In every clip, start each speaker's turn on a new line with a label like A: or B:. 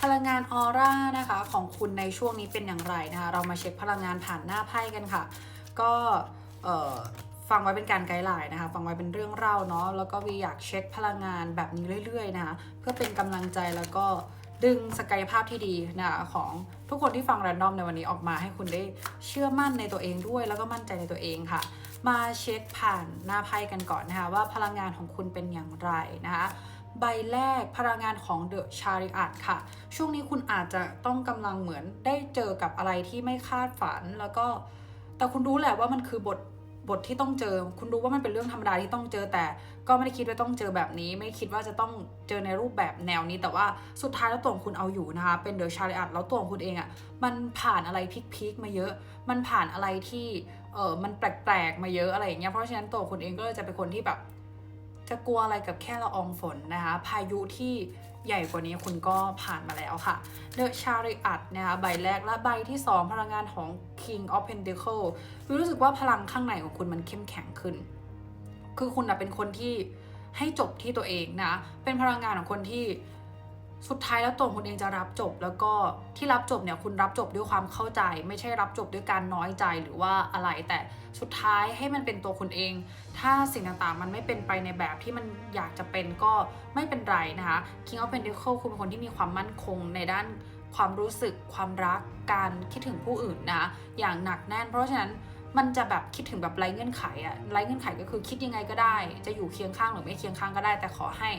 A: พลังงานออร่านะคะของคุณในช่วงนี้เป็นอย่างไรนะคะเรามาเช็คพลังงานผ่านหน้าไพ่กันค่ะ ก็ฟังไว้เป็นการไกด์ไลน์นะคะ ฟังไว้เป็นเรื่องเล่าเนาะแล้วก็วีอยากเช็คพลังงานแบบนี้เรื่อยๆนะคะเพื่อเป็นกำลังใจแล้วก็ดึงศักยภาพที่ดีนะคะของทุกคนที่ฟังแรนดอมในวันนี้ออกมาให้คุณได้เชื่อมั่นในตัวเองด้วย แล้วก็มั่นใจในตัวเองค่ะ มาเช็คผ่านหน้าไพ่กันก่อนนะคะว่าพลังงานของคุณเป็นอย่างไรนะคะ ใบแรกพลังงานของเดอะชาริอัตค่ะ ช่วงนี้คุณอาจจะต้องกำลังเหมือนได้เจอกับอะไรที่ไม่คาดฝันแล้วก็ แต่คุณรู้แหละว่ามันคือบทบทที่ต้องเจอ คุณรู้ว่ามันเป็นเรื่องธรรมดาที่ต้องเจอแต่ ก็ไม่ได้คิดว่าต้องเจอแบบนี้ ไม่คิดว่าจะต้องเจอในรูปแบบแนวนี้ แต่ว่าสุดท้ายแล้วตัวคุณเอาอยู่นะคะ เป็นเดอะชาริอัตแล้วตัวคุณเองอะ่ะ มันผ่านอะไรพีคๆมาเยอะ มันผ่านอะไรที่เออมันแปลกๆมาเยอะอะไรอย่างเงี้ย เพราะฉะนั้นตัวคุณเองก็เลยจะเป็นคนที่แบบ จะกลัวอะไรกับแค่ละอองฝนนะคะ พายุที่ใหญ่กว่านี้คุณก็ผ่านมาแล้วค่ะ The Chariot นะคะใบแรกและใบที่ 2 พลังงานของ King of Pentacle วิวรู้สึกว่าพลังข้างในของคุณมันเข้มแข็งขึ้น คือคุณนะเป็นคนที่ให้จบที่ตัวเองนะ เป็นพลังงานของคนที่ สุดท้ายแล้วตัวคุณเองจะรับจบ แล้วก็ที่รับจบเนี่ยคุณรับจบด้วยความเข้าใจ ไม่ใช่รับจบด้วยการน้อยใจหรือว่าอะไรแต่สุดท้ายให้มันเป็นตัวคุณเอง ถ้าสิ่งต่างๆ มันไม่เป็นไปในแบบที่มันอยากจะเป็นก็ไม่เป็นไรนะคะ King of Pentacles คุณเป็นคนที่มีความมั่นคงในด้านความรู้สึกความรักการคิดถึงผู้อื่นนะอย่างหนักแน่น เพราะฉะนั้นมันจะแบบคิดถึงแบบไร้เงื่อนไขอะไร้เงื่อนไขก็คือคิดยังไงก็ได้ จะอยู่เคียงข้างหรือไม่เคียงข้างก็ได้ แต่ขอให้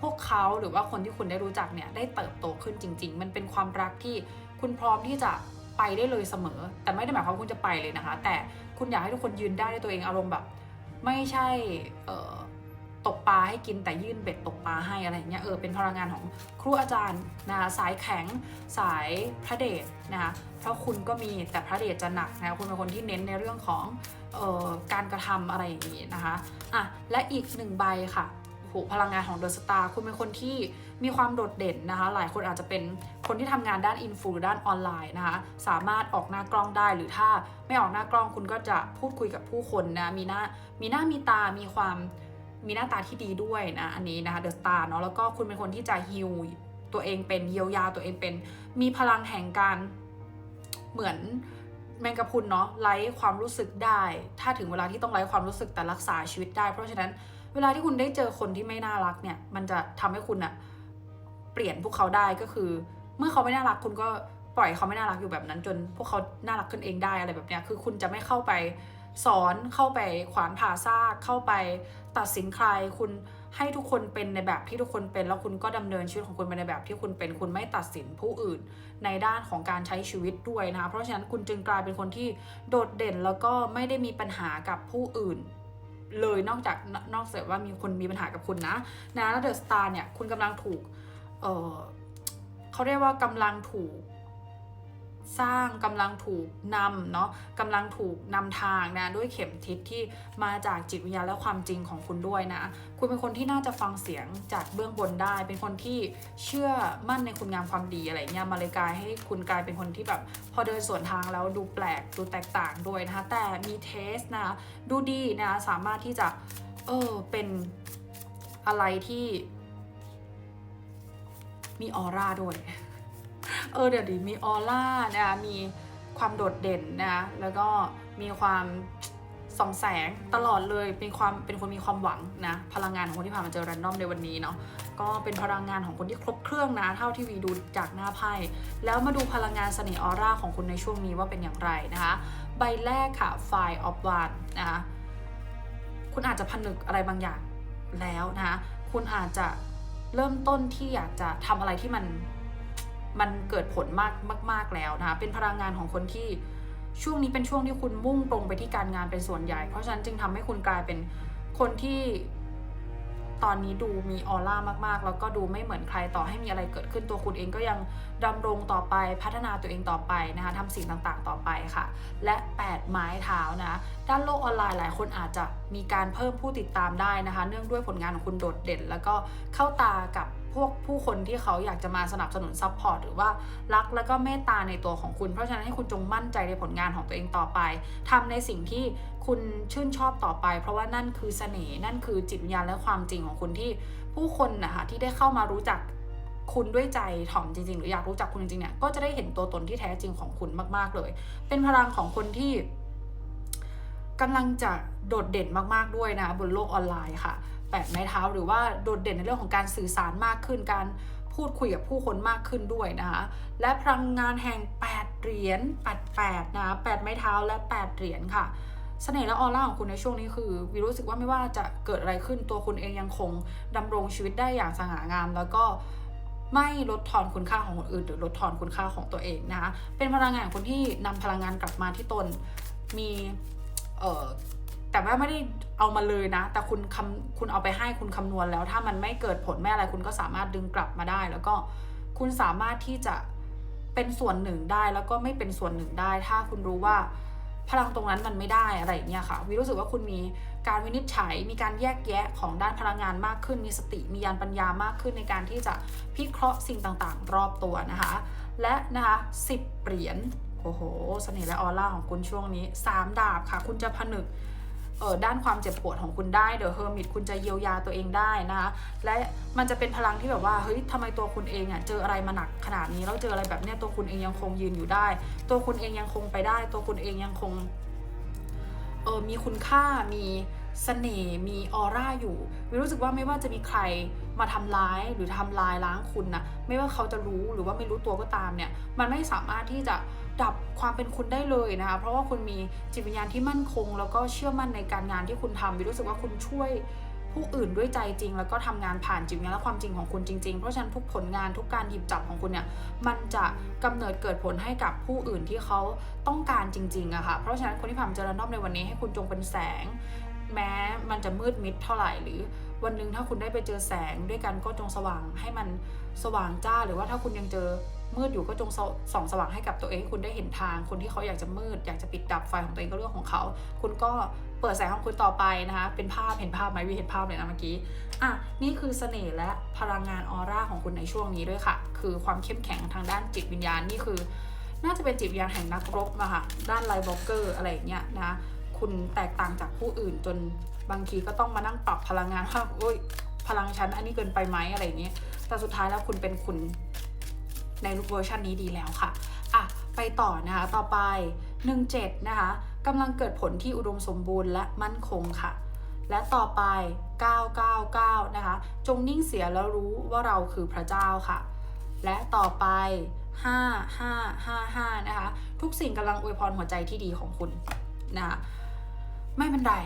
A: พวกเขาหรือว่าคนที่คุณได้รู้จักเนี่ยได้เติบโตขึ้นจริง ๆ มันเป็นความรักที่คุณพร้อมที่จะไปได้เลยเสมอ แต่ไม่ได้หมายความว่าคุณจะไปเลยนะคะ แต่คุณอยากให้ทุกคนยืนได้ด้วยตัวเองอารมณ์แบบ ไม่ใช่เตกปลาให้กินแต่ยื่นเบ็ดตกปลาให้อะไรเงี้ยเออเป็นพลังงานของครูอาจารย์นะคะสายแข็งสายพระเดชนะคะเพราะคุณก็มีแต่พระเดชจะหนักนะคุณเป็นคนที่เน้นในเรื่องของออการกระทำอะไรอย่างงี้นะคะอะและอีกหนึ่งใบค่ะ โหพลังงานของเดอะสตาร์คุณเป็นคนที่มีความโดดเด่นนะคะ หลายคนอาจจะเป็นคนที่ทำงานด้านอินฟูหรือด้านออนไลน์นะคะ สามารถออกหน้ากล้องได้หรือถ้าไม่ออกหน้ากล้องคุณก็จะพูดคุยกับผู้คนนะ มีหน้ามีหน้ามีตา มีความมีหน้าตาที่ดีด้วยนะ อันนี้นะคะเดอะสตาร์เนาะ แล้วก็คุณเป็นคนที่จะฮิวตัวเองเป็นเยียวยาตัวเองเป็น มีพลังแห่งการเหมือนแมงกะพรุนเนาะไร้ความรู้สึกได้ ถ้าถึงเวลาที่ต้องไร้ความรู้สึกแต่รักษาชีวิตได้ เพราะฉะนั้น เวลาที่คุณได้เจอคนที่ไม่น่ารักเนี่ย มันจะทำให้คุณอะเปลี่ยนพวกเขาได้ก็คือ เมื่อเขาไม่น่ารักคุณก็ปล่อยเขาไม่น่ารักอยู่แบบนั้น จนพวกเขาน่ารักขึ้นเองได้อะไรแบบเนี้ยคือคุณจะไม่เข้าไปสอนเข้าไปขวานผ่าซากเข้าไปตัดสินใครคุณให้ทุกคนเป็นในแบบที่ทุกคนเป็น แล้วคุณก็ดำเนินชีวิตของคุณไปในแบบที่คุณเป็นคุณไม่ตัดสินผู้อื่น ในด้านของการใช้ชีวิตด้วยนะคะเพราะฉะนั้นคุณจึงกลายเป็นคนที่โดดเด่นแล้วก็ไม่ได้มีปัญหากับผู้อื่น เลยนอกจากนอกเสียว่ามีคนมีปัญหากับคุณนะนะแล้วเดอะสตาร์เนี่ยคุณกำลังถูกเออเขาเรียกว่ากำลังถูก สร้างกำลังถูกนำเนาะกำลังถูกนำทางนะด้วยเข็มทิศที่มาจากจิตวิญญาณและความจริงของคุณด้วยนะ คุณเป็นคนที่น่าจะฟังเสียงจากเบื้องบนได้ เป็นคนที่เชื่อมั่นในคุณงามความดีอะไรเงี้ยมาเลยกลายให้คุณกลายเป็นคนที่แบบพอเดินสวนทางแล้วดูแปลกดูแตกต่างด้วยนะคะแต่มีเทสนะดูดีนะสามารถที่จะเออเป็นอะไรที่มีออร่าด้วย เออเดี๋ยวดีมีออร่านะคะมีความโดดเด่นนะคะแล้วก็มีความส่องแสงตลอดเลยเป็นความเป็นคนมีความหวังนะพลังงานของคนที่ผ่านมาเจอแรนดอมในวันนี้เนาะก็เป็นพลังงานของคนที่ครบเครื่องนะเท่าที่วีดูจากหน้าไพ่แล้วมาดูพลังงานเสน่ห์ออร่าของคุณในช่วงนี้ว่าเป็นอย่างไรนะคะใบแรกค่ะไฟออฟวานนะคะคุณอาจจะผนึกอะไรบางอย่างแล้วนะคะคุณอาจจะเริ่มต้นที่อยากจะทำอะไรที่มัน มันเกิดผลมากมาก ๆแล้วนะคะเป็นพลังงานของคนที่ช่วงนี้เป็นช่วงที่คุณมุ่งตรงไปที่การงานเป็นส่วนใหญ่ เพราะฉะนั้นจึงทำให้คุณกลายเป็นคนที่ตอนนี้ดูมีออร่ามากๆ แล้วก็ดูไม่เหมือนใครต่อให้มีอะไรเกิดขึ้นตัวคุณเองก็ยังดำรงต่อไปพัฒนาตัวเองต่อไปนะคะทำสิ่งต่างๆต่อไปค่ะ และ 8 ไม้เท้านะ ด้านโลกออนไลน์หลายคนอาจจะมีการเพิ่มผู้ติดตามได้นะคะ เนื่องด้วยผลงานของคุณโดดเด่น แล้วก็เข้าตากับ พวกผู้คนที่เขาอยากจะมาสนับสนุนซัพพอร์ตหรือว่ารักแล้วก็เมตตาในตัวของคุณ เพราะฉะนั้นให้คุณจงมั่นใจในผลงานของตัวเองต่อไปทำในสิ่งที่คุณชื่นชอบต่อไป เพราะว่านั่นคือเสน่ห์นั่นคือจิตวิญญาณและความจริงของคุณที่ผู้คนนะคะที่ได้เข้ามารู้จักคุณด้วยใจถ่อมจริงๆ หรืออยากรู้จักคุณจริงๆเนี่ยก็จะได้เห็นตัวตนที่แท้จริงของคุณมาก ๆเลย เป็นพลังของคนที่กำลังจะโดดเด่นมากๆด้วยนะบนโลกออนไลน์ค่ะ แปดไม้เท้าหรือว่าโดดเด่นในเรื่องของการสื่อสารมากขึ้น การพูดคุยกับผู้คนมากขึ้นด้วยนะคะ และพลังงานแห่ง 8 เหรียญ8 8นะ8ไม้เท้าและ 8 เหรียญค่ะเสน่ห์และออร่าของคุณในช่วงนี้คือวิรู้สึกว่าไม่ว่าจะเกิดอะไรขึ้นตัวคุณเองยังคงดำรงชีวิตได้อย่างสง่างาม แล้วก็ไม่ลดทอนคุณค่าของคนอื่น หรือลดทอนคุณค่าของตัวเองนะคะเป็นพลังงานของคนที่นำพลังงานกลับมาที่ตนมีเอ่อ แต่ว่าไม่ได้เอามาเลยนะ แต่คุณคำคุณเอาไปให้คุณคำนวณแล้ว ถ้ามันไม่เกิดผลแม่อะไรคุณก็สามารถดึงกลับมาได้ แล้วก็คุณสามารถที่จะเป็นส่วนหนึ่งได้ แล้วก็ไม่เป็นส่วนหนึ่งได้ ถ้าคุณรู้ว่าพลังตรงนั้นมันไม่ได้อะไรอย่างเงี้ยค่ะวิรู้สึกว่าคุณมีการวินิจฉัย มีการแยกแยะของด้านพลังงานมากขึ้น มีสติ มียานปัญญามากขึ้นในการที่จะพิเคราะห์สิ่งต่างๆ รอบตัวนะคะ และนะคะสิบเหรียญโอ้โหเสน่ห์และออร่าของคุณช่วงนี้ 3 ดาบค่ะ คุณจะผนึก ด้านความเจ็บปวดของคุณได้เดอะเฮอร์มิตคุณจะเยียวยาตัวเองได้นะคะและมันจะเป็นพลังที่แบบว่าเฮ้ยทำไมตัวคุณเองอะเจออะไรมาหนักขนาดนี้แล้วเจออะไรแบบเนี้ยตัวคุณเองยังคงยืนอยู่ได้ ตัวคุณเองยังคงไปได้ ตัวคุณเองยังคงเออมีคุณค่ามีเสน่ห์มีออร่าอยู่วิรู้สึกว่าไม่ว่าจะมีใครมาทำร้ายหรือทำลายล้างคุณนะไม่ว่าเขาจะรู้หรือว่าไม่รู้ตัวก็ตามเนี่ย มันไม่สามารถที่จะ ดับความเป็นคุณได้เลยนะคะ เพราะว่าคุณมีจิตวิญญาณที่มั่นคง แล้วก็เชื่อมั่นในการงานที่คุณทำวิรู้สึกว่าคุณช่วยผู้อื่นด้วยใจจริง แล้วก็ทำงานผ่านจิตวิญญาณและความจริงของคุณจริงๆ เพราะฉะนั้นทุกผลงานทุกการหยิบจับของคุณเนี่ยมันจะกำเนิดเกิดผลให้กับผู้อื่นที่เขาต้องการจริงๆอะค่ะเพราะฉะนั้นคนที่ผ่านเจอรันอมในวันนี้ให้คุณจงเป็นแสง แม้มันจะมืดมิดเท่าไหร่หรือวันหนึ่งถ้าคุณได้ไปเจอแสงด้วยกันก็จงสว่างให้มันสว่างจ้า หรือว่าถ้าคุณยังเจอ มืดอยู่ก็จงส่องสว่างให้กับตัวเองให้คุณได้เห็นทาง คนที่เขาอยากจะมืด อยากจะปิดดับไฟของตัวเองก็เรื่องของเขา คุณก็เปิดแสงของคุณต่อไปนะคะ เป็นภาพเห็นภาพไหมวีเห็นภาพเลยนะเมื่อกี้ อะ นี่คือเสน่ห์และพลังงานออร่าของคุณในช่วงนี้ด้วยค่ะ คือความเข้มแข็งทางด้านจิตวิญญาณนี่คือ น่าจะเป็นจิตวิญญาณแห่งนักรบมาค่ะ ด้านไลบล็อกเกอร์อะไรอย่างเงี้ยนะ คุณแตกต่างจากผู้อื่นจนบางทีก็ต้องมานั่งปรับพลังงานว่าโอ้ยพลังฉันอันนี้เกินไปไหมอะไรอย่างเงี้ยแต่สุดท้ายแล้วคุณเป็นคุณ ในรูปเวอร์ชันนี้ดีแล้วค่ะอะไปต่อนะคะ ต่อไป 17 นะคะกำลังเกิดผลที่อุดมสมบูรณ์และมั่นคงค่ะ และต่อไป 999 นะคะ จงนิ่งเสียแล้วรู้ว่าเราคือพระเจ้าค่ะ และต่อไป 5555 นะคะ ทุกสิ่งกำลังอวยพรหัวใจที่ดีของคุณนะคะไม่เป็นไร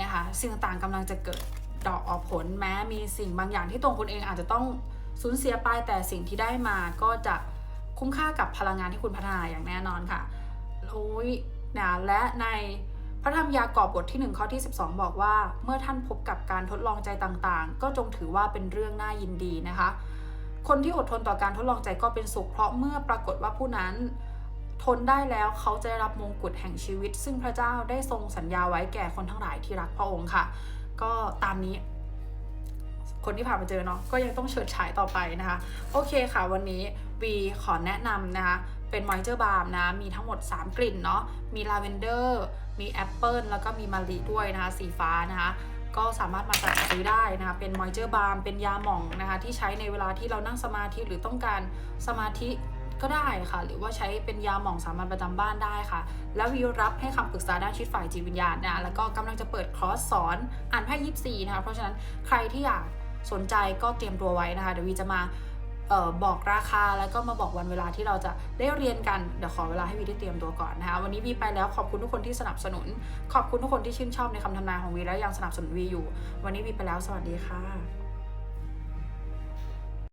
A: นะคะ สิ่งต่างๆกำลังจะเกิดดอกออกผลแม้มีสิ่งบางอย่างที่ตรงคุณเองอาจจะต้อง สูญเสียไปแต่สิ่งที่ได้มาก็จะคุ้มค่ากับพลังงานที่คุณพัฒนาอย่างแน่นอนค่ะโอ้ยนะและในพระธรรมยากอบบทที่ 1 ข้อที่ 12 บอกว่า เมื่อท่านพบกับการทดลองใจต่างๆ ก็จงถือว่าเป็นเรื่องน่ายินดีนะคะ คนที่อดทนต่อการทดลองใจก็เป็นสุข เพราะเมื่อปรากฏว่าผู้นั้นทนได้แล้วเขาจะได้รับมงกุฎแห่งชีวิต ซึ่งพระเจ้าได้ทรงสัญญาไว้แก่คนทั้งหลายที่รักพระองค์ค่ะ ก็ตามนี้ คนที่ผ่านมาเจอเนาะก็ยังต้องเฉิดฉายต่อไปนะคะ โอเคค่ะวันนี้วีขอแนะนำนะคะ เป็นมอยเจอร์บาล์มนะ มีทั้งหมด 3 กลิ่นเนาะมีลาเวนเดอร์มีแอปเปิลแล้วก็มีมะลิด้วยนะคะ สีฟ้านะคะก็สามารถมาสั่งซื้อได้นะคะ เป็นมอยเจอร์บาล์มเป็นยาหม่องนะคะ ที่ใช้ในเวลาที่เรานั่งสมาธิหรือต้องการสมาธิก็ได้ค่ะ หรือว่าใช้เป็นยาหม่องสามัญประจำบ้านได้ค่ะ แล้ววิวรับให้คำปรึกษาด้านชีวิตฝ่ายจิตวิญญาณนะ แล้วก็กำลังจะเปิดคอร์สสอนอ่านไพ่ยิปซีนะคะ เพราะฉะนั้นใครที่อยาก สนใจก็เตรียมตัวไว้นะคะ เดี๋ยววีจะมาออบอกราคาแล้วก็มาบอกวันเวลาที่เราจะได้เรียนกัน เดี๋ยวขอเวลาให้วีได้เตรียมตัวก่อนนะคะวันนี้วีไปแล้วขอบคุณทุกคนที่สนับสนุน ขอบคุณทุกคนที่ชื่นชอบในคำทำนายของวีแล้วยังสนับสนุนวีอยู่ วันนี้วีไปแล้วสวัสดีค่ะ